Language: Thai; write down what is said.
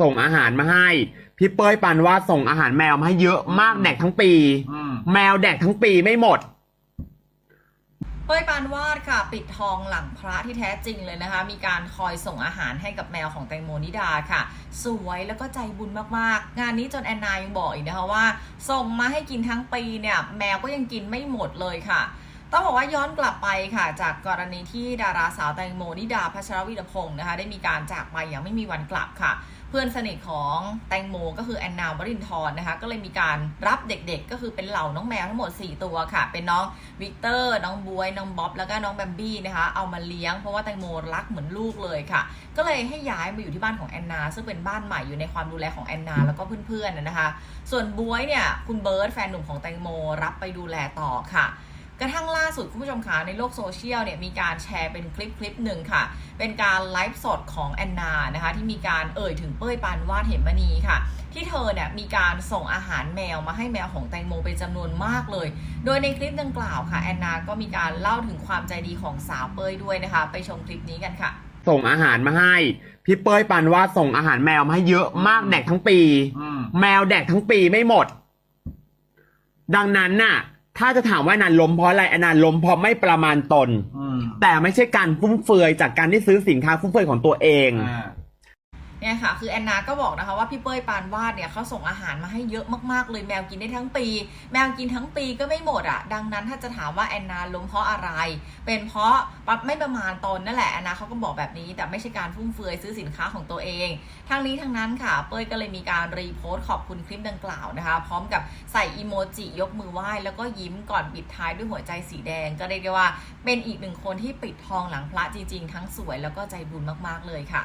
ส่งอาหารมาให้ พี่เป้ยปันว่าดส่งอาหารแมวมาให้เยอะมากแดกทั้งปี อืม แมวแดกทั้งปีไม่หมด เป้ยปานวาดค่ะ ปิดทองหลังพระที่แท้จริงเลยนะคะ มีการคอยส่งอาหารให้กับแมวของแตงโมนิดาค่ะ สวยแล้วก็ใจบุญมากๆ งานนี้จนแอนนายังบอกอีกนะคะว่า ส่งมาให้กินทั้งปีเนี่ย แมวก็ยังกินไม่หมดเลยค่ะ ต้องบอกว่าย้อนกลับไปค่ะ จากกรณีที่ดาราสาวแตงโมนิดาพัชรวิรพงศ์นะคะ ได้มีการจากไปอย่างไม่มีวันกลับค่ะ เพื่อนสนิทของแตงโมก็คือแอนนาวรินทร์นะคะ ก็เลยมีการรับเด็กๆ ก็คือเป็นเหล่าน้องแมวทั้งหมด 4 ตัวค่ะ เป็นน้องวิกเตอร์ น้องบวย น้องบ๊อบ แล้วก็น้องแบมบี้นะคะ เอามาเลี้ยงเพราะว่าแตงโมรักเหมือนลูกเลยค่ะ ก็เลยให้ย้ายมาอยู่ที่บ้านของแอนนา ซึ่งเป็นบ้านใหม่อยู่ในความดูแลของแอนนาแล้วก็เพื่อนๆนะนะคะ ส่วนบวยเนี่ยคุณเบิร์ตแฟนหนุ่มของแตงโมรับไปดูแลต่อค่ะ กระทั่งล่าสุดคุณผู้ชมคะในโลกโซเชียลเนี่ยมีการแชร์เป็นคลิปคลิปหนึ่งค่ะ เป็นการไลฟ์สดของแอนนานะคะที่มีการเอ่ยถึงเป้ยปานวาดเหมมณีค่ะ ที่เธอเนี่ยมีการส่งอาหารแมวมาให้แมวของแตงโมเป็นจำนวนมากเลย โดยในคลิปดังกล่าวค่ะแอนนาก็มีการเล่าถึงความใจดีของสาวเป้ยด้วยนะคะ ไปชมคลิปนี้กันค่ะ ส่งอาหารมาให้ พี่เป้ยปันว่าดส่งอาหารแมวมาให้เยอะมากแดกทั้งปี อืม แมวแดกทั้งปีไม่หมด ดังนั้นน่ะ ถ้าจะถามว่าแอนนานล้มเพราะอะไรแอนนานล้มเพราะไม่ประมาณตน อืมแต่ไม่ใช่การฟุ่มเฟือยจากการที่ซื้อสินค้าฟุ่มเฟือยของตัวเอง อ่า เนี่ยค่ะ คือแอนนาก็บอกนะคะว่าพี่เป้ยปานวาดเนี่ยเขาส่งอาหารมาให้เยอะมากๆเลยแมวกินได้ทั้งปี แมวกินทั้งปีก็ไม่หมดอะ ดังนั้นถ้าจะถามว่าแอนนาล้มเพราะอะไร เป็นเพราะปั๊บไม่ประมาณตนนั่นแหละแอนนาเขาก็บอกแบบนี้ แต่ไม่ใช่การฟุ่มเฟือยซื้อสินค้าของตัวเอง ทั้งนี้ทั้งนั้นค่ะ เป้ยก็เลยมีการรีโพสต์ขอบคุณคลิปดังกล่าวนะคะ พร้อมกับใส่อีโมจิยกมือไหว้แล้วก็ยิ้มก่อนปิดท้ายด้วยหัวใจสีแดง ก็เรียกได้ว่า เป็นอีกหนึ่งคนที่ปิดทองหลังพระจริงๆ ทั้งสวยแล้วก็ใจบุญมากๆเลยค่ะ